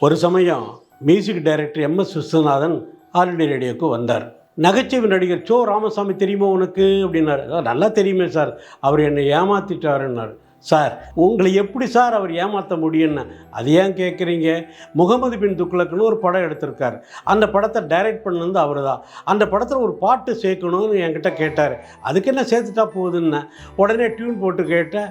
ஒரு சமயம் music director M S Viswanathan already ரேடியோக்கு வந்தார். நகைச்சுவை நடிகர் சோ ராமசாமி தெரியுமா உனக்கு? அப்படின்னாரு. நல்லா தெரியுமே சார். அவர் என்னை ஏமாத்திட்டாருன்னாரு. சார் உங்களை எப்படி சார் அவர் ஏமாற்ற முடியும்னு? அது ஏன் கேட்குறீங்க? முகமது பின் துக்ளக்குன்னு ஒரு படம் எடுத்திருக்கார். அந்த படத்தை டைரக்ட் பண்ணது அவர் தான் அந்த படத்தில் ஒரு பாட்டு சேர்க்கணும்னு என்கிட்ட கேட்டார். அதுக்கு என்ன சேர்த்துட்டா போகுதுன்னு உடனே டியூன் போட்டு கேட்டேன்.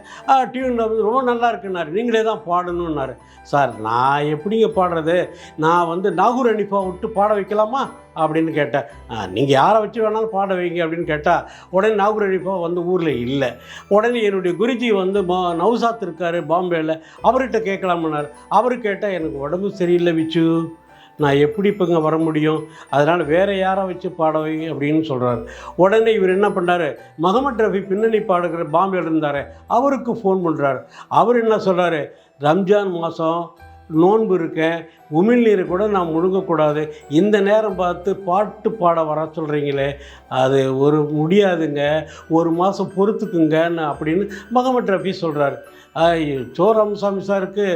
டியூன் வந்து ரொம்ப நல்லா இருக்குன்னாரு. நீங்களே தான் பாடணுன்னாரு சார் நான் எப்படிங்க பாடுறது? நான் வந்து நாகூர் அனிஃபா விட்டு பாட வைக்கலாமா? அப்படின்னு கேட்டேன். நீங்கள் யாரை வச்சு வேணாலும் பாட வைங்க அப்படின்னு கேட்டால் உடனே நாகூர் அனிஃபா வந்து ஊரில் இல்லை. உடனே என்னுடைய குருஜி வந்து மா நவுசாத் இருக்கார் பாம்பேயில் அவர்கிட்ட கேட்கலாம்னார். அவர் கேட்டால் எனக்கு உடம்பு சரியில்லை விச்சு. நான் எப்படி இப்போங்க வர முடியும்? அதனால் வேறு யாரை வச்சு பாட வைங்க? அப்படின்னு சொல்கிறார் உடனே இவர் என்ன பண்ணுறாரு முகமது ரஃபி பின்னணி பாடுகிற பாம்பேல இருந்தார் அவருக்கு ஃபோன் பண்ணுறாரு அவர் என்ன சொல்கிறாரு ரம்ஜான் மாதம் நோன்பு இருக்கேன் உமிழ்நீரை கூட நான் முழுங்கக்கூடாது. இந்த நேரம் பார்த்து பாட்டு பாட வர சொல்கிறீங்களே அது ஒரு முடியாதுங்க ஒரு மாதம் பொறுத்துக்குங்கன்னு அப்படின்னு மகமட் ரஃபி சொல்கிறாரு சோ சாமி சாருக்கு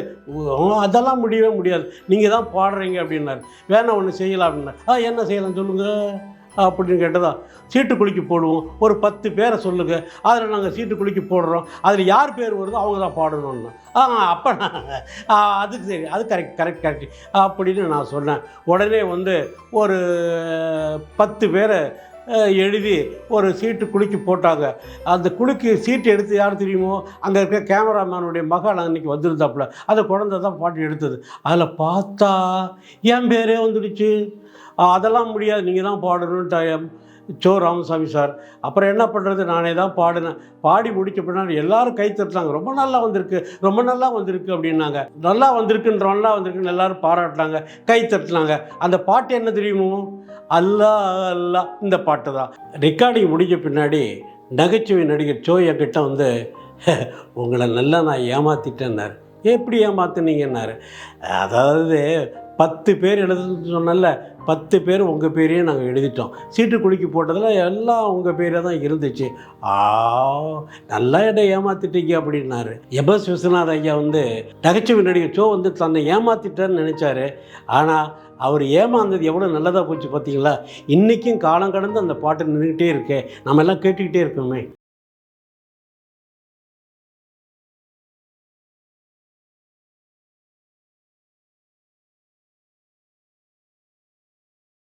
அதெல்லாம் முடியவே முடியாது. நீங்கள் தான் பாடுறீங்க அப்படின்னாரு. வேணா ஒன்று செய்யலாம் அப்படின்னா ஆ என்ன செய்யலாம் சொல்லுங்கள் அப்படின்னு கேட்டதா சீட்டு குலுக்கி போடுவோம். ஒரு பத்து பேரை சொல்லுங்கள் அதில் நாங்கள் சீட்டு குலுக்கி போடுறோம். அதில் யார் பேர் வருதோ அவங்க தான் பாடணும்னு. ஆ அப்போ அதுக்கு சரி அது கரெக்ட் கரெக்ட் கரெக்ட் அப்படின்னு நான் சொன்னேன். உடனே வந்து ஒரு பத்து பேரை எழுதி ஒரு சீட்டு குலுக்கி போட்டாங்க. அந்த குலுக்கி சீட்டு எடுத்து யார் தெரியுமோ அங்கே இருக்க கேமராமேனுடைய மகள் அன்னைக்கு வந்திருந்தாப்புல. அந்த குழந்தை தான் பாட்டு எடுத்தது. அதில் பார்த்தா என் பேரே வந்துடுச்சு. அதெல்லாம் முடியாது. நீங்கள் தான் பாடணும்ன்ட்டு சோ ராமசாமி சார். அப்புறம் என்ன பண்ணுறது நானே தான் பாடினேன். பாடி முடிச்ச பின்னாடி எல்லாரும் கை தட்டுறாங்க ரொம்ப நல்லா வந்திருக்கு. ரொம்ப நல்லா வந்திருக்கு அப்படின்னாங்க. நல்லா வந்திருக்குன்ற நல்லா வந்திருக்குன்னு எல்லாரும் பாராட்டினாங்க. கை தட்டினாங்க. அந்த பாட்டு என்ன தெரியுமோ? அல்லா அல்லா. இந்த பாட்டு தான். ரெக்கார்டிங் முடிஞ்ச பின்னாடி நகைச்சுவை நடிகர் சோ என்கிட்ட வந்து உங்களை நல்லா நான் ஏமாற்றிட்டேன்னாரு எப்படி ஏமாத்துனீங்கன்னாரு? அதாவது பத்து பேர் எழுதுன்னு சொன்னல பத்து பேர் உங்கள் பேரையே நாங்கள் எழுதிட்டோம். சீட்டு குலுக்கி போட்டதில் எல்லாம் உங்கள் பேரே தான் இருந்துச்சு. ஆ நல்லா என்னை ஏமாத்திட்டீங்க அப்படின்னாரு. எபஸ் விஸ்வநாத் ஐயா வந்து நகைச்சுவை நடிகர் சோ வந்து தன்னை ஏமாத்திட்டேன்னு நினச்சாரு. ஆனால் அவர் ஏமாந்தது எவ்வளோ நல்லதாக போச்சு பார்த்தீங்களா இன்றைக்கும் காலம் கடந்து அந்த பாட்டு நின்றுக்கிட்டே இருக்கே. நம்ம எல்லாம் கேட்டுக்கிட்டே இருக்கோமே.